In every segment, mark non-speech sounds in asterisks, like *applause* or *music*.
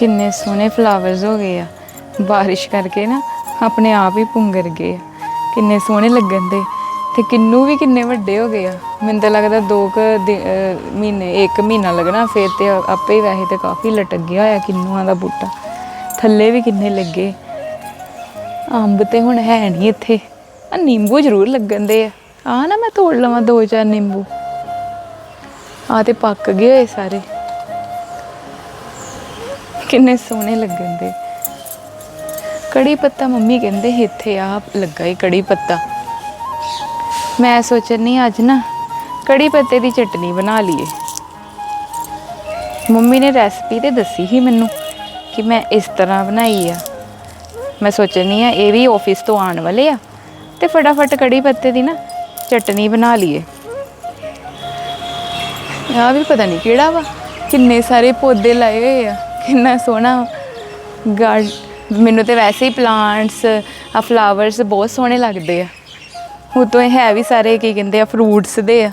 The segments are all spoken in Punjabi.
ਕਿੰਨੇ ਸੋਹਣੇ ਫਲਾਵਰਸ ਹੋ ਗਏ ਆ। ਬਾਰਿਸ਼ ਕਰਕੇ ਨਾ ਆਪਣੇ ਆਪ ਹੀ ਪੁੰਗਰ ਗਏ ਆ। ਕਿੰਨੇ ਸੋਹਣੇ ਲੱਗਣ ਦੇ ਤੇ ਕਿੰਨੂ ਵੀ ਕਿੰਨੇ ਵੱਡੇ ਹੋ ਗਏ ਆ। ਮੈਨੂੰ ਤਾਂ ਲੱਗਦਾ ਦੋ ਕੁ ਦਿ- ਮਹੀਨੇ, ਇੱਕ ਮਹੀਨਾ ਲੱਗਣਾ ਫਿਰ ਤੇ ਆਪੇ ਹੀ ਵੈਸੇ ਤੇ ਕਾਫੀ ਲਟਕ ਗਿਆ ਹੋਇਆ ਕਿੰਨੂਆਂ ਦਾ ਬੂਟਾ। ਥੱਲੇ ਵੀ ਕਿੰਨੇ ਲੱਗੇ। ਅੰਬ ਤੇ ਹੁਣ ਹੈ ਨਹੀਂ ਇੱਥੇ। ਆ ਨਿੰਬੂ ਜ਼ਰੂਰ ਲੱਗਣ ਦੇ ਆ। ਆ ਨਾ ਮੈਂ ਤੋੜ ਲਵਾਂ ਦੋ ਚਾਰ ਨਿੰਬੂ। ਆ ਤੇ ਪੱਕ ਗਏ ਹੋਏ ਸਾਰੇ। ਕਿੰਨੇ ਸੋਹਣੇ ਲੱਗਣ ਦੇ। ਕੜੀ ਪੱਤਾ ਮੰਮੀ ਕਹਿੰਦੇ ਇੱਥੇ ਆ ਲੱਗਾ ਹੀ ਕੜੀ ਪੱਤਾ। ਮੈਂ ਸੋਚਣੀ ਅੱਜ ਨਾ ਕੜੀ ਪੱਤੇ ਦੀ ਚਟਨੀ ਬਣਾ ਲਈਏ। ਮੰਮੀ ਨੇ ਰੈਸਪੀ ਤੇ ਦੱਸੀ ਸੀ ਮੈਨੂੰ ਕਿ ਮੈਂ ਇਸ ਤਰ੍ਹਾਂ ਬਣਾਈ ਆ। ਮੈਂ ਸੋਚਣੀ ਆ ਇਹ ਵੀ ਆਫਿਸ ਤੋਂ ਆਉਣ ਵਾਲੇ ਆ ਤੇ ਫਟਾਫਟ ਕੜੀ ਪੱਤੇ ਦੀ ਨਾ ਚਟਨੀ ਬਣਾ ਲਈਏ। ਆ ਵੀ ਪਤਾ ਨਹੀਂ ਕਿਹੜਾ ਵਾ, ਕਿੰਨੇ ਸਾਰੇ ਪੌਦੇ ਲਾਏ ਹੋਏ ਆ। ਕਿੰਨਾ ਸੋਹਣਾ ਗਾਰਡ। ਮੈਨੂੰ ਤੇ ਵੈਸੇ ਹੀ ਪਲਾਂਟਸ ਆ ਫਲਾਵਰਸ ਬਹੁਤ ਸੋਹਣੇ ਲੱਗਦੇ ਆ। ਉਹ ਤੋਂ ਇਹ ਹੈ ਵੀ ਸਾਰੇ ਕੀ ਕਹਿੰਦੇ ਆ ਫਰੂਟਸ ਦੇ ਆ।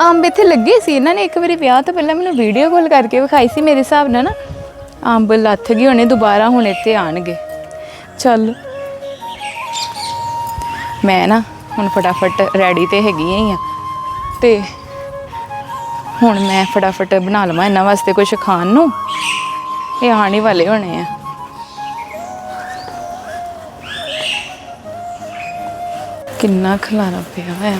ਅੰਬ ਇੱਥੇ ਲੱਗੇ ਸੀ, ਇਹਨਾਂ ਨੇ ਇੱਕ ਵਾਰੀ ਵਿਆਹ ਤੋਂ ਪਹਿਲਾਂ ਮੈਨੂੰ ਵੀਡੀਓ ਕਾਲ ਕਰਕੇ ਵਿਖਾਈ ਸੀ ਮੇਰੇ ਹਿਸਾਬ ਨਾਲ ਨਾ। ਅੰਬ ਲੱਥ ਗਏ ਹੋਣੇ, ਦੁਬਾਰਾ ਹੁਣ ਇੱਥੇ ਆਣਗੇ ਚੱਲ। ਮੈਂ ਨਾ ਹੁਣ ਫਟਾਫਟ ਰੈਡੀ ਤੇ ਹੈਗੀ ਹੀ ਆ। ਤੇ ਹੁਣ ਮੈਂ ਫਟਾਫਟ ਬਣਾ ਲਵਾਂ ਇਹਨਾਂ ਵਾਸਤੇ ਕੁਝ ਖਾਣ ਨੂੰ। ਇਹ ਆਉਣ ਹੀ ਵਾਲੇ ਹੋਣੇ ਆ। ਕਿੰਨਾ ਖਲਾਰਾ ਪਿਆ ਹੋਇਆ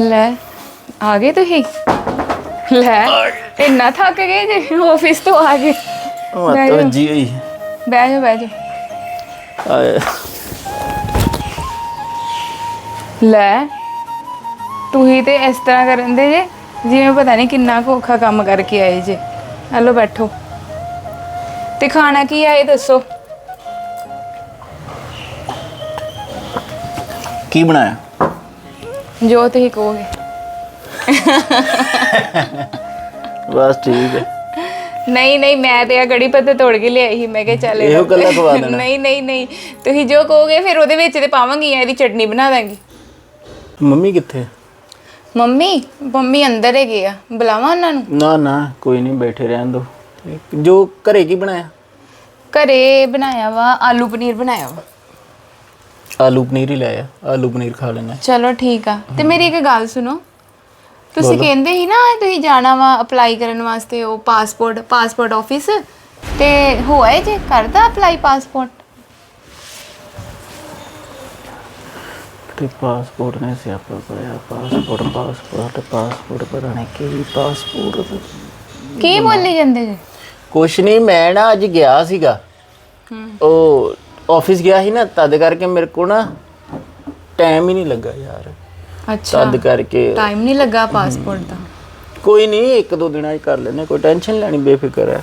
ਲੈ ਆ ਗਏ ਤੁਸੀਂ? ਲੈ ਇੰਨਾ ਥੱਕ ਗਏ ਜੇ ਆਫਿਸ ਤੋਂ ਆ ਗਏ। ਉਹ ਬਹਿ ਜਾਓ। ਤਾਂ ਜੀ ਹੋਈ। ਬਹਿ ਜਾ ਬਹਿ ਜਾ ਆਏ। ਲੈ ਤੁਸੀਂ ਤੇ ਇਸ ਤਰ੍ਹਾਂ ਕਰਨ ਦੇ ਜੇ ਜਿਵੇਂ ਪਤਾ ਨਹੀਂ ਕਿੰਨਾ ਕੁ ਔਖਾ ਕੰਮ ਕਰਕੇ ਆਏ ਜੇ। ਹਲੋ ਬੈਠੋ। ਤੇ ਖਾਣਾ ਕੀ ਆ ਇਹ ਦੱਸੋ? ਕੀ ਬਣਾਇਆ? ਜੋ ਤੁਸੀਂ ਕਹੋਗੇ। ਬਸ ਠੀਕ ਹੈ। ਨਹੀਂ ਨਹੀਂ ਮੈਂ ਤੇ ਆ ਗੜੀ ਪੱਤੇ ਤੋੜ ਕੇ ਲਿਆਈ ਸੀ। ਮੈਂ ਕਿਹਾ ਚੱਲ ਇਹੋ ਗੱਲਾਂ ਖਵਾ ਦੇਣਾ। ਨਹੀਂ ਨਹੀਂ ਨਹੀਂ। ਤੁਸੀਂ ਜੋ ਕਹੋਗੇ ਫਿਰ ਉਹਦੇ ਵਿੱਚ ਤੇ ਪਾਵਾਂਗੀ ਇਹਦੀ ਚਟਨੀ ਬਣਾ ਦਾਂਗੀ। ਮੰਮੀ ਕਿੱਥੇ? ਮੰਮੀ ਮੰਮੀ ਅੰਦਰ ਹੈਗੇ ਆ। ਬੁਲਾਵਾਂ ਉਹਨਾਂ ਨੂੰ? ਨਾ ਨਾ ਕੋਈ ਨਹੀਂ ਬੈਠੇ ਰਹਿਣ ਦੋ। ਜੋ ਘਰੇ ਕੀ ਬਣਾਇਆ? ਘਰੇ ਬਣਾਇਆ ਵਾ ਆਲੂ ਪਨੀਰ ਬਣਾਇਆ ਵਾ। ਆਲੂ ਪਨੀਰ ਹੀ ਲਾਇਆ ਆਲੂ ਪਨੀਰ ਖਾ ਲੈਣਾ ਚਲੋ ਠੀਕ ਆ। ਤੇ ਮੇਰੀ ਇੱਕ ਗੱਲ ਸੁਣੋ ਤੁਸੀਂ ਕਹਿੰਦੇ ਸੀ ਨਾ ਤੁਸੀਂ ਜਾਣਾ ਵਾ ਅਪਲਾਈ ਕਰਨ ਵਾਸਤੇ ਉਹ ਪਾਸਪੋਰਟ ਪਾਸਪੋਰਟ ਆਫਿਸ ਤੇ ਹੋਇਆ ਜੇ ਕਰਦਾ ਅਪਲਾਈ ਪਾਸਪੋਰਟ ਤੇ ਪਾਸਪੋਰਟ ਨੇ ਸਿਆਪਾ ਕਰਿਆ ਪਾਸਪੋਰਟ ਪਾਸਪੋਰਟ ਪਾਸਪੋਰਟ ਪਤਾ ਨਹੀਂ ਕੀ ਪਾਸਪੋਰਟ ਕੀ ਬੋਲੀ ਜਾਂਦੇ ਜੀ ਕੁਛ ਨਹੀਂ ਮੈਂ ਨਾ ਅੱਜ ਗਿਆ ਸੀਗਾ ਉਹ ਆਫਿਸ ਗਿਆ ਸੀ ਨਾ ਤਦ ਕਰਕੇ ਮੇਰੇ ਕੋ ਨਾ ਟਾਈਮ ਹੀ ਨਹੀਂ ਲੱਗਾ ਯਾਰ ਅੱਛਾ ਤਦ ਕਰਕੇ ਟਾਈਮ ਨਹੀਂ ਲੱਗਾ ਪਾਸਪੋਰਟ ਦਾ ਕੋਈ ਨਹੀਂ ਇੱਕ ਦੋ ਦਿਨਾਂ 'ਚ ਕਰ ਲੈਣੇ ਕੋਈ ਟੈਨਸ਼ਨ ਲੈਣੀ ਬੇਫਿਕਰ ਹੈ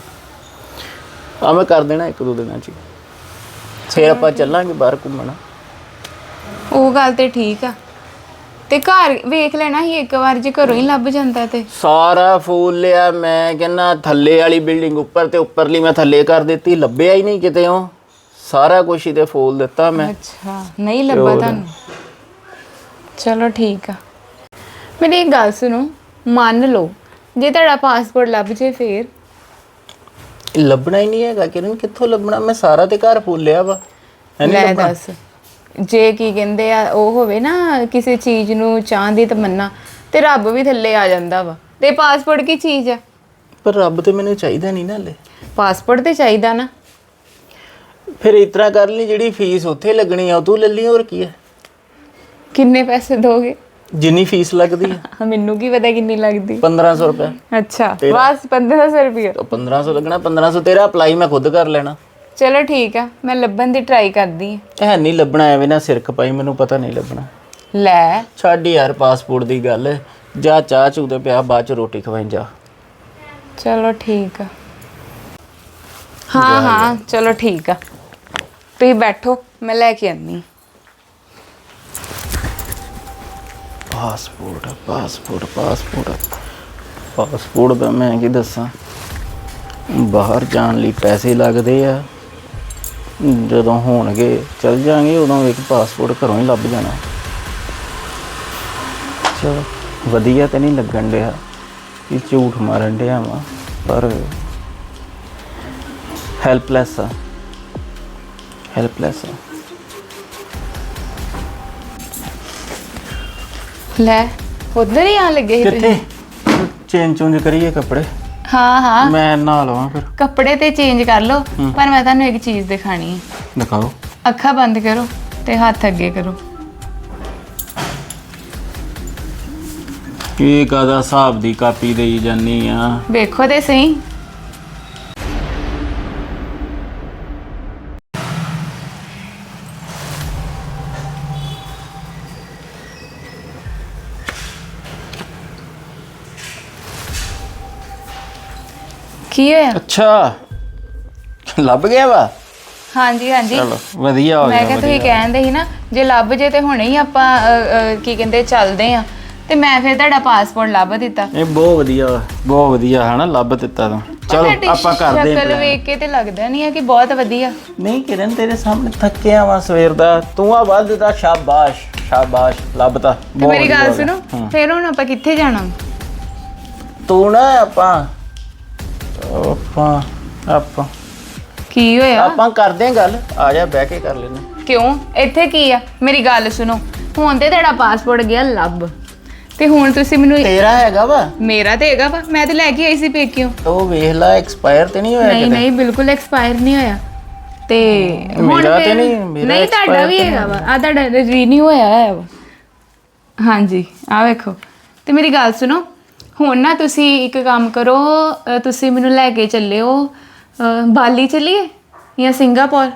ਆ ਮੈਂ ਕਰ ਦੇਣਾ ਇੱਕ ਦੋ ਦਿਨਾਂ 'ਚ ਹੀ। ਫਿਰ ਆਪਾਂ ਚੱਲਾਂਗੇ ਬਾਹਰ ਘੁੰਮਣ ਉਹ ਗੱਲ ਤੇ ਠੀਕ ਆ। ਤੇ ਘਰ ਵੇਖ ਲੈਣਾ ਸੀ ਇੱਕ ਵਾਰ ਜੇ ਘਰੋਂ ਹੀ ਲੱਭ ਜਾਂਦਾ ਤੇ। ਸਾਰਾ ਫੂਲ ਲਿਆ ਮੈਂ ਕਹਿੰਨਾ ਥੱਲੇ ਵਾਲੀ ਬਿਲਡਿੰਗ ਉੱਪਰ ਤੇ ਉੱਪਰਲੀ ਮੈਂ ਥੱਲੇ ਕਰ ਦਿੱਤੀ ਲੱਭਿਆ ਹੀ ਨਹੀਂ ਕਿਤੇ ਉਹ। ਸਾਰਾ ਕੁਝ ਹੀ ਤੇ ਫੂਲ ਦਿੱਤਾ ਮੈਂ। ਅੱਛਾ ਨਹੀਂ ਲੱਭਾ ਤੁਹਾਨੂੰ? ਚਲੋ ਠੀਕ ਆ। ਮੇਰੀ ਇੱਕ ਗੱਲ ਸੁਣੋ ਮੰਨ ਲਓ ਜੇ ਤੁਹਾਡਾ ਪਾਸਪੋਰਟ ਲੱਭ ਜੇ ਫੇਰ। ਲੱਭਣਾ ਹੀ ਨਹੀਂ ਹੈਗਾ ਕਿਰਨ ਕਿੱਥੋਂ ਲੱਭਣਾ? ਮੈਂ ਸਾਰਾ ਤੇ ਘਰ ਫੂਲ ਲਿਆ ਵਾ। ਹੈ ਨੀ ਲੈ ਲੱਭਣਾ? ਦੱਸ। ਜੇ ਕੀ ਕਹਿੰਦੇ ਆ ਉਹ ਹੋਵੇ ਨਾ ਕਿਸੇ ਚੀਜ਼ ਨੂੰ ਚਾਹਣ ਦੀ ਤਮੰਨਾ ਤੇ ਰੱਬ ਵੀ ਥੱਲੇ ਆ ਜਾਂਦਾ ਵਾ। ਤੇ ਪਾਸਪੋਰਟ ਕੀ ਚੀਜ਼ ਆ? ਪਰ ਰੱਬ ਤੇ ਮੈਨੂੰ ਚਾਹੀਦਾ ਨਹੀਂ ਨਾ ਹਲੇ। ਪਾਸਪੋਰਟ ਤੇ ਚਾਹੀਦਾ ਨਾ। ਫਿਰ ਇਸ ਤਰ੍ਹਾਂ ਕਰ ਲਈ ਜਿਹੜੀ ਫੀਸ ਉੱਥੇ ਲੱਗਣੀ ਆ ਉਹ ਤੂੰ ਲੈ ਲਈ ਹੋਰ ਕੀ ਹੈ ਕਿੰਨੇ ਪੈਸੇ ਦੋਗੇ? ਜਿੰਨੀ ਫੀਸ ਲੱਗਦੀ ਹੈ ਮੈਨੂੰ ਕੀ ਪਤਾ ਕਿੰਨੀ ਲੱਗਦੀ। 1500 ਰੁਪਏ ਅੱਛਾ ਬਸ 1500 ਰੁਪਏ ਤਾਂ 1500 ਲੱਗਣਾ 1500 ਤੇਰਾ ਅਪਲਾਈ ਮੈਂ ਖੁਦ ਕਰ ਲੈਣਾ। ਚਲੋ ਠੀਕ ਆ ਮੈਂ ਲੱਭਣ ਦੀ ਟਰਾਈ ਕਰਦੀ ਆ। ਹੈ ਨਹੀਂ ਲੱਭਣਾ ਐਵੇਂ ਨਾ ਸਿਰ ਖਪਾਈ ਮੈਨੂੰ ਪਤਾ ਨਹੀਂ ਲੱਭਣਾ। ਲੈ। ਛੱਡ ਯਾਰ ਪਾਸਪੋਰਟ ਦੀ ਗੱਲ ਜਾ ਚਾਹ ਚੂਦੇ ਪਿਆ ਬਾਅਦ ਚ ਰੋਟੀ ਖਵਾਈ ਜਾ। ਚਲੋ ਠੀਕ ਆ। ਹਾਂ ਹਾਂ ਚਲੋ ਠੀਕ ਆ। ਤੁਸੀਂ ਬੈਠੋ ਮੈਂ ਲੈ ਕੇ ਆਨੀ ਪਾਸਪੋਰਟ ਪਾਸਪੋਰਟ ਪਾਸਪੋਰਟ ਪਾਸਪੋਰਟ ਦਾ ਮੈਂ ਕੀ ਦੱਸਾਂ? ਬਾਹਰ ਜਾਣ ਲਈ ਪੈਸੇ ਲੱਗਦੇ ਆ। ਜਦੋਂ ਹੋਣਗੇ ਚਲ ਜਾਾਂਗੇ ਉਦੋਂ ਇੱਕ ਪਾਸਪੋਰਟ ਘਰੋਂ ਹੀ ਲੱਭ ਜਾਣਾ। ਚਲੋ ਵਧੀਆ ਤੇ ਨਹੀਂ ਲੱਗਣ ਡਿਆ ਕਿ ਝੂਠ ਮਾਰਨ ਡਿਆ ਵਾ ਪਰ ਹੈਲਪਲੈਸ ਆ। ਹੈਲਪਲੈਸ ਆ। ਲੈ ਉਧਰ ਹੀ ਆ ਲੱਗੇ ਸੀ ਤੁਸੀਂ? ਕਿੱਥੇ? ਚੇਂਜ ਚੂੰਜ ਕਰੀਏ ਕੱਪੜੇ। ਹਾਂ ਹਾਂ। ਮੈਂ ਨਹਾ ਲਵਾਂ ਫਿਰ। ਕੱਪੜੇ ਤੇ ਚੇਂਜ ਕਰ ਲਓ ਪਰ ਮੈਂ ਤੁਹਾਨੂੰ ਇੱਕ ਚੀਜ਼ ਦਿਖਾਣੀ ਹੈ। ਦਿਖਾਓ। ਅੱਖਾਂ ਬੰਦ ਕਰੋ ਤੇ ਹੱਥ ਅੱਗੇ ਕਰੋ। ਕੀ ਕਾਦਾ ਹਿਸਾਬ ਦੀ ਕਾਪੀ ਦੇਈ ਜਾਨੀ ਆ? ਵੇਖੋ ਤੇ ਸਹੀ। ਕੀ ਹੋਇਆ? ਅੱਛਾ। ਲੱਭ ਗਿਆ ਵਾ? ਹਾਂਜੀ ਹਾਂਜੀ। ਚਲੋ ਵਧੀਆ ਹੋ ਮੈਂ ਗਿਆ ਕਿਹਾ ਤੁਸੀਂ ਵਧੀਆ। ਕਹਿੰਦੇ ਸੀ ਨਾ ਜੇ ਲੱਭ ਜੇ ਤੇ ਹੁਣੇ ਹੀ ਆਪਾਂ ਅ, ਅ, ਕੀ ਕਹਿੰਦੇ ਚੱਲਦੇ ਆ ਤੇ ਮੈਂ ਫਿਰ ਤੁਹਾਡਾ ਪਾਸਪੋਰਟ ਲੱਭ ਦਿੱਤਾ। ਇਹ ਬਹੁਤ ਵਧੀਆ ਵਾ, ਬਹੁਤ ਵਧੀਆ ਹਨਾ ਲੱਭ ਦਿੱਤਾ ਤੂੰ। ਚਲੋ ਤੁਹਾਡੀ ਆਪਾਂ ਕਰਦੇ ਹਾਂ ਸ਼ਕਲ plan। ਵੇਖ ਕੇ ਤੇ ਲੱਗਦਾ ਨਹੀਂ ਆ ਕਿ ਬਹੁਤ ਵਧੀਆ। ਨਹੀਂ ਕਿਰਨ ਤੇਰੇ ਸਾਹਮਣੇ ਥੱਕਿਆ ਵਾ ਸਵੇਰ ਦਾ। ਤੂੰ ਆ ਵੱਧ ਦਾ ਸ਼ਾਬਾਸ਼ ਸ਼ਾਬਾਸ਼ ਲੱਭਤਾ ਤੇ ਬਹੁਤ ਮੇਰੀ ਵਧੀਆ ਗੱਲ ਹੋ ਗਿਆ। ਸੁਣੋ। ਫਿਰ ਹੁਣ ਆਪਾਂ ਕਿੱਥੇ ਜਾਣਾ? ਤੂੰ ਨਾ ਆਪਾਂ ਆਪਾਂ ਆਪਾਂ। ਕੀ ਹੋਇਆ? ਆਪਾਂ ਕਰਦੇ ਆਂ ਗੱਲ। ਆ ਜਾ ਬਹਿ ਕੇ ਕਰ ਲੈਣਾ ਕਿਉਂ? ਇੱਥੇ ਕੀ ਆ? ਮੇਰੀ ਗੱਲ ਸੁਣੋ। ਹੁਣ ਤੇ ਤੁਹਾਡਾ ਪਾਸਪੋਰਟ ਗਿਆ ਲੱਭ। ਤੇ ਹੁਣ ਤੁਸੀਂ ਮੈਨੂੰ ਤੇਰਾ ਹੈਗਾ ਵਾ? ਮੇਰਾ ਤੇ ਹੈਗਾ ਵਾ। ਮੈਂ ਤੇ ਲੈ ਕੇ ਆਈ ਸੀ ਪੇਕਿਓ। ਉਹ ਵੇਖ ਲੈ ਐਕਸਪਾਇਰ ਤੇ ਨਹੀਂ ਹੋਇਆ ਨਹੀਂ ਕਿਤੇ? ਨਹੀਂ ਬਿਲਕੁਲ ਐਕਸਪਾਇਰ ਨਹੀਂ ਹੋਇਆ। ਤੇ ਹੁਣ ਮੇਰਾ ਤੇ ਫਿਰ- ਨਹੀਂ, ਮੇਰਾ ਨਹੀਂ ਤੁਹਾਡਾ expire ਵੀ ਤੇ ਹੈਗਾ ਵਾ। ਆ ਤੁਹਾਡਾ ਰੀਨਿਊ ਹੋਇਆ ਹੈ ਵਾ। ਹਾਂਜੀ ਆ ਵੇਖੋ। ਤੇ ਮੇਰੀ ਗੱਲ ਸੁਣੋ। ਹੁਣ ਨਾ ਤੁਸੀਂ ਇੱਕ ਕੰਮ ਕਰੋ ਅ, ਤੁਸੀਂ ਮੈਨੂੰ ਲੈ ਕੇ ਚੱਲਿਓ ਅ, ਬਾਲੀ ਚੱਲੀਏ ਜਾਂ ਸਿੰਗਾਪੁਰ?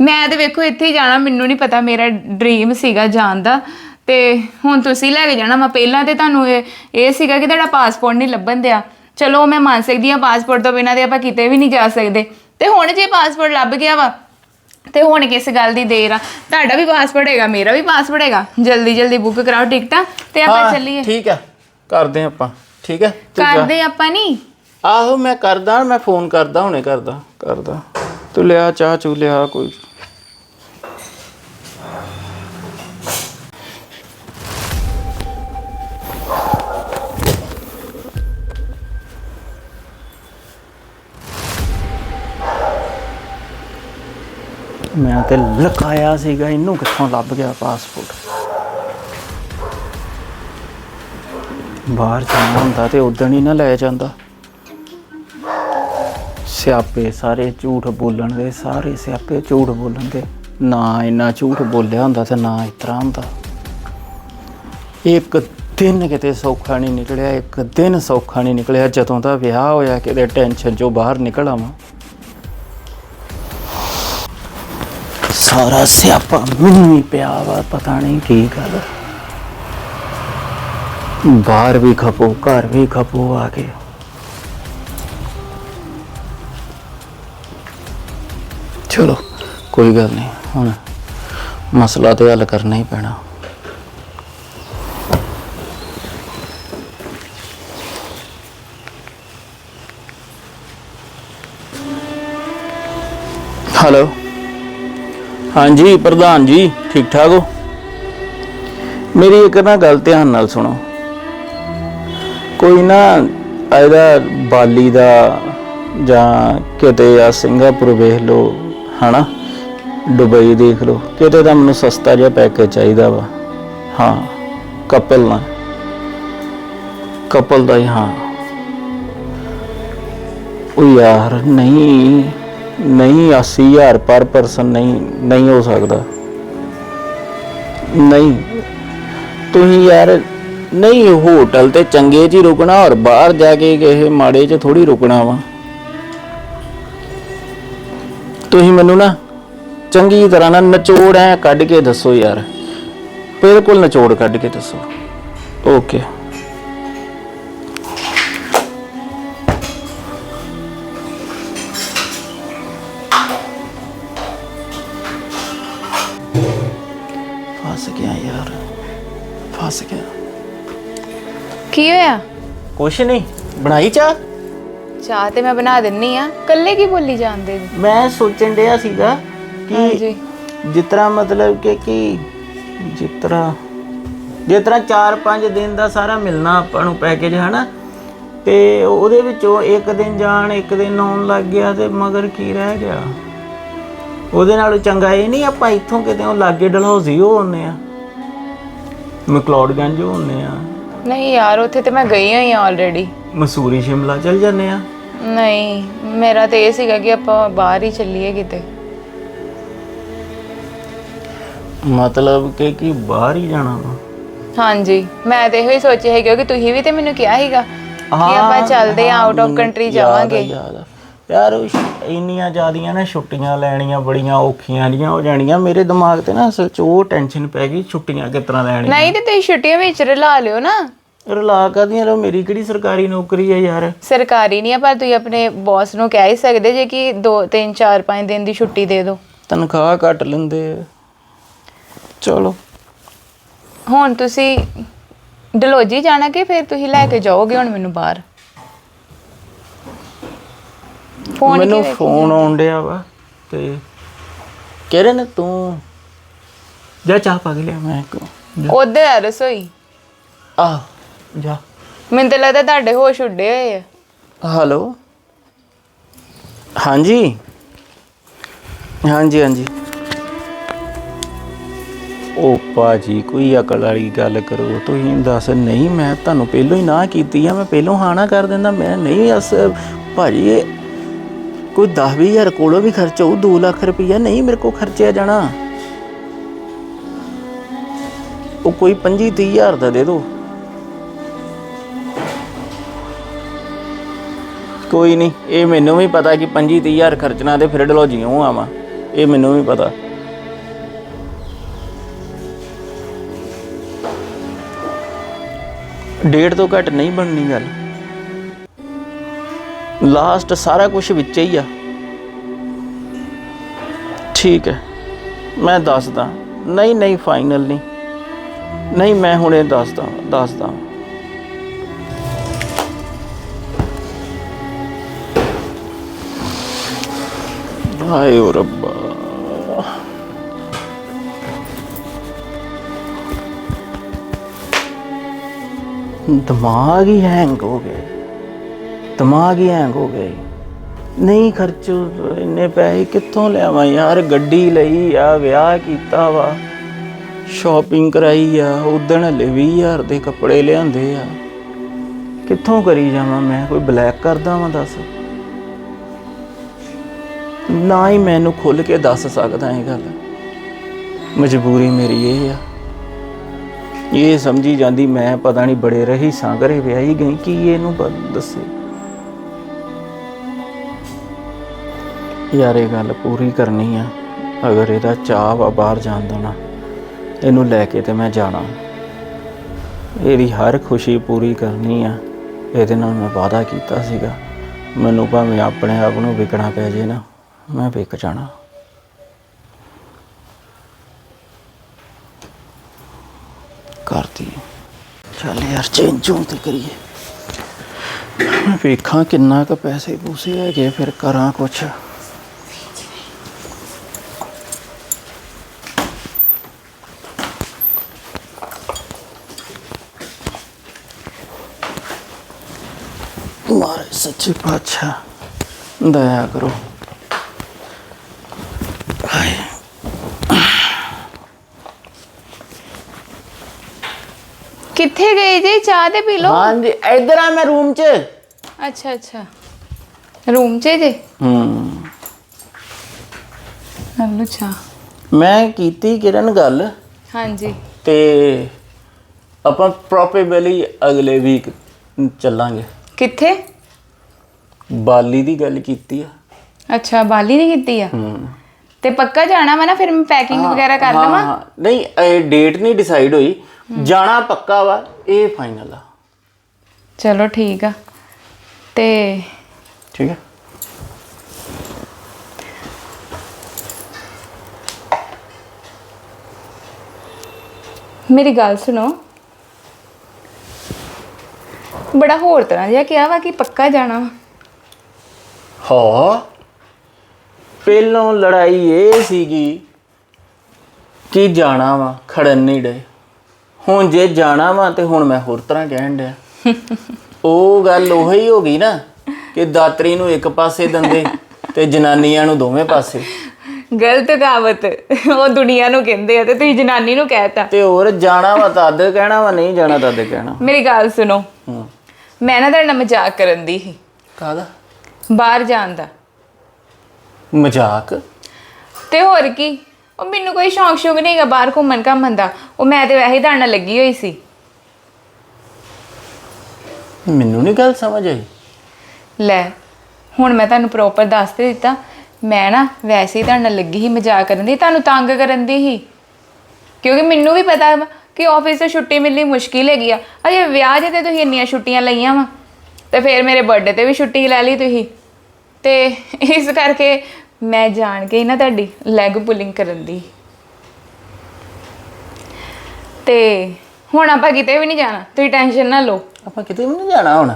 ਮੈਂ ਤੇ ਵੇਖੋ ਇੱਥੇ ਹੀ ਜਾਣਾ ਮੈਨੂੰ ਨਹੀਂ ਪਤਾ ਮੇਰਾ ਡ੍ਰੀਮ ਸੀਗਾ ਜਾਣ ਦਾ। ਤੇ ਹੁਣ ਤੁਸੀਂ ਲੈ ਕੇ ਜਾਣਾ ਮੈਂ ਪਹਿਲਾਂ ਤੇ ਤੁਹਾਨੂੰ ਇਹ ਇਹ ਸੀਗਾ ਕਿ ਤੁਹਾਡਾ ਪਾਸਪੋਰਟ ਨਹੀਂ ਲੱਭਣ ਦਿਆ। ਚਲੋ ਮੈਂ ਮੰਨ ਸਕਦੀ ਹਾਂ ਪਾਸਪੋਰਟ ਤੋਂ ਬਿਨਾਂ ਤੇ ਆਪਾਂ ਕਿਤੇ ਵੀ ਨਹੀਂ ਜਾ ਸਕਦੇ। ਤੇ ਹੁਣ ਜੇ ਪਾਸਪੋਰਟ ਲੱਭ ਗਿਆ ਵਾ ਤੇ ਹੁਣ ਕਿਸ ਗੱਲ ਦੀ ਦੇਰ ਆ? ਤੁਹਾਡਾ ਵੀ ਪਾਸਪੋਰਟ ਹੈਗਾ ਮੇਰਾ ਵੀ ਪਾਸਪੋਰਟ ਹੈਗਾ। ਜਲਦੀ ਜਲਦੀ ਬੁੱਕ ਕਰਾਓ ਟਿਕਟਾਂ ਤੇ ਆਪਾਂ ਚੱਲੀਏ। ਠੀਕ ਹੈ ਕਰਦੇ ਆਂ ਆਪਾਂ। ਠੀਕ ਤੂੰ ਜਾ। ਕਰਦੇ ਆਪਾਂ ਨਹੀਂ ਆਹੋ ਮੈਂ ਕਰਦਾ ਮੈਂ ਫੋਨ ਕਰਦਾ ਹੁਣੇ ਕਰਦਾ ਕਰਦਾ। ਤੂੰ ਲਿਆ ਚਾਹ ਚੂ ਲਿਆ ਕੋਈ। ਮੈਂ ਤੇ ਲਕਾਇਆ ਸੀਗਾ, ਇਹਨੂੰ ਕਿੱਥੋਂ ਲੱਭ ਗਿਆ ਪਾਸਪੋਰਟ ਬਾਹਰ ਜਾਣਾ ਹੁੰਦਾ ਤੇ ਉਦੋਂ ਹੀ ਨਾ ਲੈ ਜਾਂਦਾ। ਸਿਆਪੇ ਸਾਰੇ ਝੂਠ ਬੋਲਣ ਦੇ, ਸਾਰੇ ਸਿਆਪੇ ਝੂਠ ਬੋਲਣ ਦੇ। ਨਾ ਇੰਨਾ ਝੂਠ ਬੋਲਿਆ ਹੁੰਦਾ ਤੇ ਨਾ ਇਤਰਾ ਹੁੰਦਾ। ਇੱਕ ਦਿਨ ਕਿਤੇ ਸੌਖਾ ਨਹੀਂ ਨਿਕਲਿਆ, ਇੱਕ ਦਿਨ ਸੌਖਾ ਨਹੀਂ ਨਿਕਲਿਆ, ਜਦੋਂ ਦਾ ਵਿਆਹ ਹੋਇਆ ਕਿਤੇ ਟੈਨਸ਼ਨ ਚੋਂ ਬਾਹਰ ਨਿਕਲ ਆਵਾਂ। ਸਾਰਾ ਸਿਆਪਾ ਮੈਨੂੰ ਹੀ ਪਿਆ ਵਾ ਪਤਾ ਨਹੀਂ ਕੀ ਗੱਲ ਬਾਹਰ ਵੀ ਖਪੋ ਘਰ ਵੀ ਖਪੋ ਆ ਕੇ ਚਲੋ ਕੋਈ ਗੱਲ ਨਹੀਂ ਹੁਣ ਮਸਲਾ ਤੇ ਹੱਲ ਕਰਨਾ ਹੀ ਪੈਣਾ ਹੈਲੋ ਹਾਂਜੀ, ਪ੍ਰਧਾਨ ਜੀ, ਠੀਕ ਠਾਕ ਹੋ? ਮੇਰੀ ਇੱਕ ਨਾ ਗੱਲ ਧਿਆਨ ਨਾਲ ਸੁਣੋ। ਕੋਈ ਨਾ, ਇਹਦਾ ਬਾਲੀ ਦਾ ਜਾਂ ਕਿਤੇ ਆ ਸਿੰਗਾਪੁਰ ਵੇਖ ਲਓ, ਹਨਾ? ਦੁਬਈ ਦੇਖ ਲਓ, ਕਿਤੇ ਤਾਂ ਮੈਨੂੰ ਸਸਤਾ ਜਿਹਾ ਪੈਕੇਜ ਚਾਹੀਦਾ ਵਾ। ਹਾਂ ਕਪਲ ਨਾਲ। ਕਪਲ ਦਾ ਹੀ, ਹਾਂ। ਉਹ ਯਾਰ, ਨਹੀਂ। ਨਹੀਂ 80000 ਪਰ ਪਰਸਨ ਨਹੀਂ ਨਹੀਂ ਹੋ ਸਕਦਾ। ਨਹੀਂ। ਤੁਸੀਂ ਯਾਰ, ਨਹੀਂ, ਹੋਟਲ ਤੇ ਚੰਗੇ 'ਚ ਹੀ ਰੁਕਣਾ ਔਰ ਬਾਹਰ ਜਾ ਕੇ ਕਿਸੇ ਮਾੜੇ 'ਚ ਥੋੜੀ ਰੁਕਣਾ ਵਾ। ਤੁਸੀਂ ਮੈਨੂੰ ਨਾ ਚੰਗੀ ਤਰ੍ਹਾਂ ਨਾਲ ਨਿਚੋੜ ਐ ਕੱਢ ਕੇ ਦੱਸੋ ਯਾਰ। ਬਿਲਕੁਲ ਨਿਚੋੜ ਕੱਢ ਕੇ ਦੱਸੋ। ਓਕੇ ਕੁਛ ਨਹੀਂ ਬਣਾਈ ਚਾਹ? ਚਾਹ ਤੇ ਮੈਂ ਬਣਾ ਦਿੰਨੀ ਆ। ਕੱਲੇ ਕੀ ਬੋਲੀ ਜਾਂਦੇ ਜੀ ਮੈਂ ਸੋਚਣ ਡਿਆ ਸੀਗਾ ਕਿ ਹਾਂਜੀ। ਤਰ੍ਹਾਂ ਮਤਲਬ ਕਿ ਕਿ ਜਿਸ ਤਰ੍ਹਾਂ 4-5 ਦਿਨ ਦਾ ਸਾਰਾ ਮਿਲਣਾ ਆਪਾਂ ਨੂੰ ਪੈਕੇਜ ਹਨਾ? ਤੇ ਉਹਦੇ ਵਿੱਚੋਂ ਇੱਕ ਦਿਨ ਜਾਣ ਇੱਕ ਦਿਨ ਆਉਣ ਲੱਗ ਗਿਆ ਤੇ ਮਗਰ ਕੀ ਰਹਿ ਗਿਆ? ਉਹਦੇ ਨਾਲੋਂ ਚੰਗਾ ਇਹ ਨਹੀਂ ਆਪਾਂ ਇੱਥੋਂ ਕਿਤੇ ਉਹ ਲਾਗੇ ਡਲਹੌਜ਼ੀ ਹੋ ਆਉਂਦੇ ਆ ਮਕਲੌਡਗੰਜ ਹੋ ਆਉਂਦੇ ਆ। ਨਹੀਂ ਯਾਰ ਉੱਥੇ ਤੇ ਮੈਂ ਗਈ ਹੋਈ ਆ ਆਲਰੇਡੀ ਮਸੂਰੀ ਸ਼ਿਮਲਾ ਚਲ ਜਾਂਦੇ ਆ? ਨਹੀਂ ਮੇਰਾ ਤੇ ਇਹ ਸੀਗਾ ਕਿ ਆਪਾਂ ਬਾਹਰ ਹੀ ਚੱਲੀਏ ਕਿਤੇ। ਮਤਲਬ ਕਿ ਕੀ ਬਾਹਰ ਹੀ ਜਾਣਾ ਵਾ? ਹਾਂਜੀ ਮੈਂ ਤੇ ਇਹੋ ਹੀ ਸੋਚਿਆ ਸੀ ਕਿਉਂਕਿ ਤੁਸੀਂ ਵੀ ਤੇ ਮੈਨੂੰ ਕਿਹਾ ਸੀਗਾ ਕਿ ਆਪਾਂ ਚੱਲਦੇ ਆ ਆਊਟ ਆਫ ਕੰਟਰੀ ਜਾਵਾਂਗੇ। ਯਾਦ ਆ। ਯਾਰ ਉਹ ਸ਼- ਇੰਨੀਆਂ ਜ਼ਿਆਦੀਆਂ ਨਾ ਛੁੱਟੀਆਂ ਲੈਣੀਆਂ ਬੜੀਆਂ ਔਖੀਆਂ ਜੀਆਂ ਹੋ ਜਾਣੀਆਂ ਮੇਰੇ ਦਿਮਾਗ ਤੇ ਨਾ ਅਸਲ 'ਚ ਉਹ ਟੈਨਸ਼ਨ ਪੈ ਗਈ ਛੁੱਟੀਆਂ ਕਿਸ ਤਰ੍ਹਾਂ ਲੈਣੀਆਂ। ਨਹੀਂ ਤੇ ਤੁਸੀਂ ਛੁੱਟੀਆਂ ਵਿੱਚ ਰਲਾ ਲਿਓ ਨਾ। ਰਲਾ ਕਾਦੀਆਂ ਲੋ ਮੇਰੀ ਕਿਹੜੀ ਸਰਕਾਰੀ ਨੌਕਰੀ ਹੈ ਯਾਰ? ਸਰਕਾਰੀ ਨਹੀਂ ਆ ਪਰ ਤੁਸੀਂ ਆਪਣੇ ਬੌਸ ਨੂੰ ਕਹਿ ਹੀ ਸਕਦੇ ਜੇ ਕਿ 2 3 4 5 ਦਿਨ ਦੀ ਛੁੱਟੀ ਦੇ ਦਿਓ। ਤਨਖਾਹ ਘੱਟ ਲੈਂਦੇ ਆ। ਚਲੋ। ਹੁਣ ਤੁਸੀਂ ਡਲੋਜੀ ਜਾਣਾ ਕਿ ਫਿਰ ਤੁਸੀਂ ਲੈ ਕੇ ਜਾਓਗੇ ਹੁਣ ਮੈਨੂੰ ਬਾਹਰ? ਫੋਨ ਮੈਨੂੰ ਫੋਨ ਆਉਣ ਡਿਆ ਵਾ ਤੇ ਕਹਿ ਰਹੇ ਨੇ ਤੂੰ? ਜਾ ਚਾਹ ਪਾ ਕੇ ਲਿਆ ਮੈਂ ਕਿਉਂ ਉਧਰ ਆ ਰਸੋਈ। ਆ ਜਾ। ਮੈਨੂੰ ਤਾਂ ਲੱਗਦਾ ਤੁਹਾਡੇ ਹੋਸ਼ ਉੱਡੇ ਹੋਏ ਆ। ਹੈਲੋ? ਹਾਂਜੀ? ਹਾਂਜੀ ਹਾਂਜੀ। ਉਹ ਪਾਜੀ ਕੋਈ ਅਕਲ ਵਾਲੀ ਗੱਲ ਕਰੋ। ਤੁਸੀਂ ਦੱਸ ਨਹੀਂ ਮੈਂ ਤੁਹਾਨੂੰ ਪਹਿਲਾਂ ਹੀ ਨਾ ਕੀਤੀ ਆ। ਮੈਂ ਪਹਿਲਾਂ ਹਾਂ ਨਾ ਕਰ ਦਿੰਦਾ। ਮੈਂ ਨਹੀਂ ਅਸ ਭਾਜੀ ਕੋਈ 10 ਹਜ਼ਾਰ ਕੋਲੋਂ ਵੀ ਖਰਚ ਹੋਊ 2 ਲੱਖ ਰੁਪਈਆ ਨਹੀਂ ਮੇਰੇ ਕੋ ਖਰਚਿਆ ਜਾਣਾ। ਉਹ ਕੋਈ 25 30 ਹਜ਼ਾਰ ਦਾ ਦੇ ਦੋ। ਕੋਈ ਨਹੀਂ, ਇਹ ਮੈਨੂੰ ਵੀ ਪਤਾ ਕਿ 25 30 ਹਜ਼ਾਰ ਖਰਚਣਾ ਤੇ ਫਿਰ ਡਲੋ ਜਿਉਂ ਆਵਾਂ। ਇਹ ਮੈਨੂੰ ਵੀ ਪਤਾ। ਡੇਢ ਤੋਂ ਘੱਟ ਨਹੀਂ ਬਣਨੀ ਗੱਲ। ਲਾਸਟ ਸਾਰਾ ਕੁਝ ਵਿੱਚ ਹੀ ਆ। ਠੀਕ ਹੈ। ਮੈਂ ਦੱਸਦਾ। ਨਹੀਂ ਨਹੀਂ ਫਾਈਨਲ ਨਹੀਂ। ਨਹੀਂ, ਮੈਂ ਹੁਣੇ ਦੱਸਦਾ ਦੱਸਦਾ। ਹਾਏ ਓ ਰੱਬਾ। ਦਿਮਾਗ ਹੀ ਹੈਂਗ ਹੋ ਗਏ ਦਿਮਾਗ ਹੀ ਹੈਂਗ ਹੋ ਗਏ। ਨਹੀਂ ਖਰਚੋ ਇੰਨੇ ਪੈਸੇ ਕਿੱਥੋਂ ਲਿਆਵਾਂ ਯਾਰ? ਗੱਡੀ ਲਈ ਆ, ਵਿਆਹ ਕੀਤਾ ਵਾ। ਸ਼ਾਪਿੰਗ ਕਰਾਈ ਆ, ਉਦਣ ਹਲੇ 20000 ਦੇ ਕੱਪੜੇ ਲਿਆਂਦੇ ਆ। ਕਿੱਥੋਂ ਕਰੀ ਜਾਵਾਂ ਮੈਂ? ਕੋਈ ਬਲੈਕ ਕਰਦਾ ਵਾਂ ਦੱਸ। ਨਾ ਹੀ ਮੈਨੂੰ ਖੁੱਲ ਕੇ ਦੱਸ ਸਕਦਾ ਇਹ ਗੱਲ। ਮਜਬੂਰੀ ਮੇਰੀ ਇਹ ਆ। ਇਹ ਸਮਝੀ ਜਾਂਦੀ ਮੈਂ ਪਤਾ ਨਹੀਂ ਬੜੇ ਰਹੀ ਸਾਗਰੇ ਵਿਆਹੀ ਗਈ, ਕਿ ਇਹਨੂੰ ਬ- ਦੱਸੇ। ਯਾਰ ਇਹ ਗੱਲ ਪੂਰੀ ਕਰਨੀ ਆ। ਅਗਰ ਇਹਦਾ ਚਾਹ ਵਾ ਬਾਹਰ ਜਾਣ ਦਾ ਨਾ, ਇਹਨੂੰ ਲੈ ਕੇ ਤੇ ਮੈਂ ਜਾਣਾ। ਇਹਦੀ ਹਰ ਖੁਸ਼ੀ ਪੂਰੀ ਕਰਨੀ ਆ। ਇਹਦੇ ਨਾਲ ਮੈਂ ਵਾਅਦਾ ਕੀਤਾ ਸੀਗਾ। ਮੈਨੂੰ ਭਾਵੇਂ ਆਪਣੇ ਆਪ ਨੂੰ ਵਿਕਣਾ ਪੈ ਜੇ ਨਾ, ਮੈਂ ਵਿਕ ਜਾਣਾ। ਕਰਦੀ ਚੱਲ ਯਾਰ ਚੇਂਜ ਤੇ ਕਰੀਏ। ਵੇਖਾਂ ਕਿੰਨਾ ਕੁ ਪੈਸੇ ਪੂਸੇ ਹੈਗੇ ਫਿਰ ਕਰਾਂ ਕੁਛ ਮਾਰੇ ਸੱਚੇ ਪਾਤਸ਼ਾਹ ਦਇਆ ਕਰੋ। ਹਾਏ। ਕਿੱਥੇ ਗਏ ਜੀ? ਚਾਹ ਤੇ ਪੀ ਲਓ। ਹਾਂਜੀ ਇੱਧਰ ਆ ਮੈਂ ਰੂਮ 'ਚ। ਅੱਛਾ ਅੱਛਾ। ਰੂਮ 'ਚ ਜੇ? ਹੂੰ। ਹਲੋ ਚਾਹ। ਮੈਂ ਕੀਤੀ ਕਿਰਨ ਗੱਲ। ਹਾਂਜੀ। ਤੇ ਆਪਾਂ ਪ੍ਰੋਬੇਬਲੀ ਅਗਲੇ ਵੀਕ ਚੱਲਾਂਗੇ। ਕਿੱਥੇ? ਬਾਲੀ ਦੀ ਗੱਲ ਕੀਤੀ ਆ। ਅੱਛਾ ਬਾਲੀ ਨਹੀਂ ਕੀਤੀ ਆ? ਹੂੰ। ਤੇ ਪੱਕਾ ਜਾਣਾ ਵਾ ਨਾ ਫਿਰ ਮੈਂ ਪੈਕਿੰਗ ਵਗੈਰਾ ਕਰ ਲਵਾਂ? ਹਾਂ, ਨਹੀਂ ਇਹ ਡੇਟ ਨਹੀਂ ਡਿਸਾਈਡ ਹੋਈ। ਜਾਣਾ ਪੱਕਾ ਵਾ ਇਹ ਫਾਈਨਲ ਆ। ਚਲੋ ਠੀਕ ਆ। ਤੇ ਠੀਕ ਹੈ ਮੇਰੀ ਗੱਲ ਸੁਣੋ। ਬੜਾ ਹੋਰ ਤਰ੍ਹਾਂ ਜਿਹਾ ਕਿਹਾ ਵਾ ਕਿ ਪੱਕਾ ਜਾਣਾ ਵਾ। ਹਾਂ। ਪਹਿਲੋਂ ਲੜਾਈ ਇਹ ਸੀਗੀ ਕਿ ਜਾਣਾ ਵਾ ਖੜਨ ਨਹੀਂ ਡੇ ਹੁਣ ਜੇ ਜਾਣਾ ਵਾ ਤੇ ਹੁਣ ਮੈਂ ਹੋਰ ਤਰ੍ਹਾਂ ਕਹਿਣ ਡਿਆ। *laughs* ਉਹ ਗੱਲ ਉਹੀ ਹੋ ਗਈ ਨਾ ਕਿ ਦਾਤਰੀ ਨੂੰ ਇੱਕ ਪਾਸੇ ਦੰਦੇ ਤੇ ਜਨਾਨੀਆਂ ਨੂੰ ਦੋਵੇਂ ਪਾਸੇ। ਗਲਤ ਕਹਾਵਤ ਉਹ ਦੁਨੀਆ ਨੂੰ ਕਹਿੰਦੇ ਆ ਤੇ ਤੁਸੀਂ ਜਨਾਨੀ ਨੂੰ ਕਹਿਤਾ ਤੇ। ਹੋਰ ਜਾਣਾ ਵਾ ਤਦ ਕਹਿਣਾ ਵਾ ਨਹੀਂ ਜਾਣਾ ਤਦ ਕਹਿਣਾ। ਮੇਰੀ ਗੱਲ ਸੁਣੋ। ਮੈਂ ਨਾ ਤੁਹਾਡੇ ਨਾਲ ਮਜ਼ਾਕ ਕਰਨ ਦੀ ਸੀ। ਕਾਦਾ ਬਾਹਰ ਜਾਣ ਦਾ। ਮਜ਼ਾਕ? ਤੇ ਹੋਰ ਕੀ? ਉਹ ਮੈਨੂੰ ਕੋਈ ਸ਼ੌਂਕ ਸ਼ੌਕ ਨਹੀਂਗਾ ਬਾਹਰ ਘੁੰਮਣ ਘਾਮਣ ਦਾ। ਉਹ ਮੈਂ ਤੇ ਵੈਸੇ ਹੀ ਨਾਲ ਲੱਗੀ ਹੋਈ ਸੀ। ਮੈਨੂੰ ਨਹੀਂ ਗੱਲ ਸਮਝ ਆਈ। ਲੈ ਹੁਣ ਮੈਂ ਤੁਹਾਨੂੰ ਪ੍ਰੋਪਰ ਦੱਸ ਤੇ ਦਿੱਤਾ। ਮੈਂ ਨਾ ਵੈਸੇ ਹੀ ਤੁਹਾਡੇ ਨਾਲ ਲੱਗੀ ਸੀ ਮਜ਼ਾਕ ਕਰਨ ਦੀ ਤੁਹਾਨੂੰ ਤੰਗ ਕਰਨ ਦੀ ਸੀ। ਕਿਉਂਕਿ ਮੈਨੂੰ ਵੀ ਪਤਾ ਵਾ ਕਿ ਆਫਿਸ ਤੋਂ ਛੁੱਟੀ ਮਿਲਣੀ ਮੁਸ਼ਕਿਲ ਹੈਗੀ ਆ। ਅਜੇ ਵਿਆਹ ਤੇ ਤੁਸੀਂ ਇੰਨੀਆਂ ਛੁੱਟੀਆਂ ਲਈਆਂ ਵਾ। ਤੇ ਫਿਰ ਮੇਰੇ ਬਰਥਡੇ ਤੇ ਵੀ ਛੁੱਟੀ ਲੈ ਲਈ ਤੁਸੀਂ। ਤੇ ਇਸ ਕਰਕੇ ਮੈਂ ਜਾਣ ਕੇ ਨਾ ਤੁਹਾਡੀ ਲੈਗ ਪੁਲਿੰਗ ਕਰਨ ਦੀ। ਤੇ ਹੁਣ ਆਪਾਂ ਕਿਤੇ ਵੀ ਨਹੀਂ ਜਾਣਾ ਤੁਸੀਂ ਟੈਨਸ਼ਨ ਨਾ ਲਓ। ਆਪਾਂ ਕਿਤੇ ਵੀ ਨਹੀਂ ਜਾਣਾ ਹੁਣ?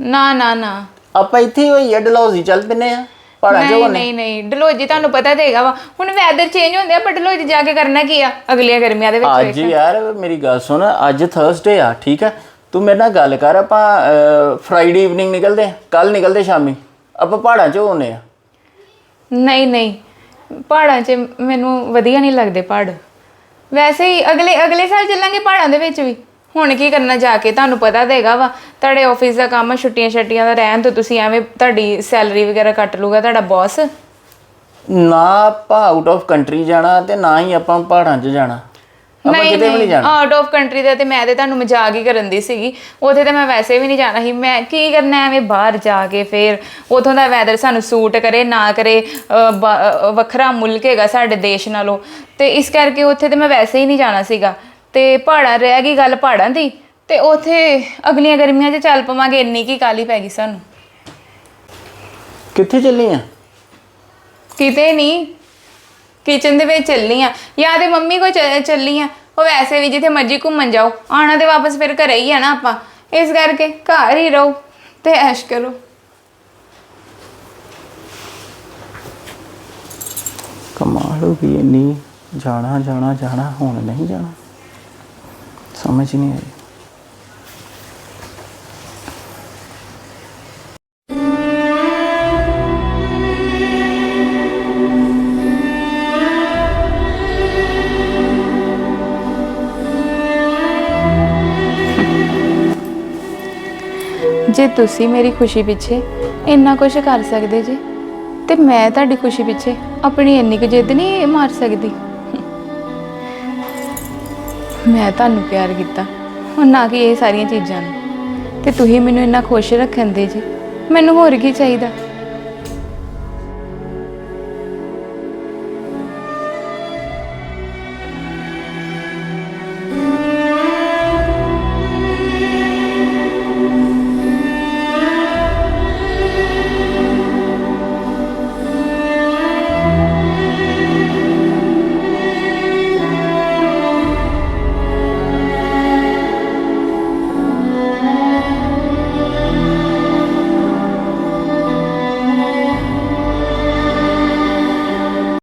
ਨਾ ਨਾ ਨਾ। ਆਪਾਂ ਇੱਥੇ ਹੀ ਹੋਈ ਆ ਡਲਹੌਜ਼ੀ ਚੱਲ ਪੈਨੇ ਆ ਪਹਾੜਾਂ ਚ ਨਹੀਂ ਹੋਣੇ। ਨਹੀਂ ਨਹੀਂ ਡਲੋਜੀ ਤੁਹਾਨੂੰ ਪਤਾ ਤੇਗਾ ਵਾ। ਹੁਣ ਵੈਦਰ ਚੇਂਜ ਹੁੰਦੇ ਆ ਪਰ ਡਲੋਜੀ ਜਾ ਕੇ ਕਰਨਾ ਕੀ ਆ? ਅਗਲੀਆਂ ਗਰਮੀਆਂ ਦੇ ਵਿੱਚ ਅੱਜ ਯਾਰ ਮੇਰੀ ਗੱਲ ਸੁਣ ਅੱਜ ਥਰਸਡੇ ਆ ਠੀਕ ਆ? ਤੂੰ ਮੇਰੇ ਨਾਲ ਗੱਲ ਕਰ ਆਪਾਂ ਫਰਾਈਡੇ ਈਵਨਿੰਗ ਨਿਕਲਦੇ ਕੱਲ ਨਿਕਲਦੇ ਸ਼ਾਮੀ। ਆਪਾਂ ਪਹਾੜਾਂ 'ਚ ਹੋਣੇ ਆ ਨਹੀਂ ਨਹੀਂ ਪਹਾੜਾਂ 'ਚ ਮੈਨੂੰ ਵਧੀਆ ਨਹੀਂ ਲੱਗਦੇ ਪਹਾੜ। ਵੈਸੇ ਹੀ ਅਗਲੇ ਅਗਲੇ ਸਾਲ ਚੱਲਾਂਗੇ ਪਹਾੜਾਂ ਦੇ ਵਿੱਚ ਵੀ। ਹੁਣ ਕੀ ਕਰਨਾ ਜਾ ਕੇ ਤੁਹਾਨੂੰ ਪਤਾ ਦੇਗਾ ਵਾ ਤੁਹਾਡੇ ਆਫਿਸ ਦਾ ਕੰਮ ਛੁੱਟੀਆਂ ਛੱਟੀਆਂ ਦਾ ਰਹਿਣ ਤੋਂ ਤੁਸੀਂ ਐਵੇਂ ਤੁਹਾਡੀ ਸੈਲਰੀ ਵਗੈਰਾ ਕੱਟ ਲੂਗਾ ਤੁਹਾਡਾ ਬੌਸ ਨਾ ਆਪਾਂ ਆਊਟ ਆਫ ਕੰਟਰੀ ਜਾਣਾ ਤੇ ਨਾ ਹੀ ਆਪਾਂ ਪਹਾੜਾਂ 'ਚ ਜਾਣਾ। ਆਪਾਂ ਕਿਤੇ ਵੀ ਨਹੀਂ ਜਾਣਾ। ਆਊਟ ਆਫ ਕੰਟਰੀ ਦਾ ਤੇ ਮੈਂ ਤੇ ਤੁਹਾਨੂੰ ਮਜ਼ਾਕ ਹੀ ਕਰਨ ਦੀ ਸੀਗੀ। ਉਥੇ ਤੇ ਮੈਂ ਵੈਸੇ ਵੀ ਨਹੀਂ ਜਾਣਾ ਸੀ। ਮੈਂ ਕੀ ਕਰਨਾ ਐਵੇਂ ਬਾਹਰ ਜਾ ਕੇ ਫੇਰ? ਉਥੋਂ ਦਾ ਵੈਦਰ ਸਾਨੂੰ ਸੂਟ ਕਰੇ ਨਾ ਕਰੇ ਵੱਖਰਾ ਮੁਲਕ ਹੈਗਾ ਸਾਡੇ ਦੇਸ਼ ਨਾਲੋਂ। ਤੇ ਇਸ ਕਰਕੇ ਉਥੇ ਤੇ ਮੈਂ ਵੈਸੇ ਹੀ ਨਹੀਂ ਜਾਣਾ ਸੀਗਾ। ਤੇ ਪਹਾੜਾਂ ਰਹਿ ਗਈ ਗੱਲ ਪਹਾੜਾਂ ਦੀ। ਤੇ ਉਥੇ ਅਗਲੀਆਂ ਗਰਮੀਆਂ 'ਚ ਚੱਲ ਪਵਾਂਗੇ ਇੰਨੀ ਕੀ ਕਾਲੀ ਪੈ ਗਈ ਸਾਨੂੰ। ਕਿੱਥੇ ਚੱਲੀ ਆ? ਕਿਤੇ ਨਹੀਂ। ਕਿਚਨ ਦੇ ਵਿੱਚ ਚੱਲੀ ਆ, ਜਾਂ ਤੇ ਮੰਮੀ ਕੋ ਚੱਲੀ ਆ, ਉਹ ਵੈਸੇ ਵੀ ਜਿੱਥੇ ਮਰਜ਼ੀ ਘੁੰਮਣ ਜਾਓ ਆਣਾ ਤੇ ਵਾਪਸ ਫਿਰ ਘਰੇ ਹੀ ਆ ਨਾ ਆਪਾਂ, ਇਸ ਕਰਕੇ ਘਰ ਹੀ ਰਹੋ ਤੇ ਐਸ਼ ਕਰੋ। ਕਮਾਲ ਹੋ ਗਈ ਇੰਨੀ, ਜਾਣਾ ਜਾਣਾ ਜਾਣਾ, ਹੁਣ ਨਹੀਂ ਜਾਣਾ। ਸਮਝ ਨਹੀਂ ਆਈ। ਜੇ ਤੁਸੀਂ ਮੇਰੀ ਖੁਸ਼ੀ ਪਿੱਛੇ ਇੰਨਾ ਕੁਝ ਕਰ ਸਕਦੇ ਜੇ, ਤੇ ਮੈਂ ਤੁਹਾਡੀ ਖੁਸ਼ੀ ਪਿੱਛੇ ਆਪਣੀ ਇੰਨੀ ਕੁ ਜਿੱਦ ਨਹੀਂ ਮਾਰ ਸਕਦੀ। ਮੈਂ ਤੁਹਾਨੂੰ ਪਿਆਰ ਕੀਤਾ, ਹੁਣ ਨਾ ਕਿ ਇਹ ਸਾਰੀਆਂ ਚੀਜ਼ਾਂ ਨੂੰ। ਤੇ ਤੁਸੀਂ ਮੈਨੂੰ ਇੰਨਾ ਖੁਸ਼ ਰੱਖਣ ਦੇ ਜੀ, ਮੈਨੂੰ ਹੋਰ ਕੀ ਚਾਹੀਦਾ?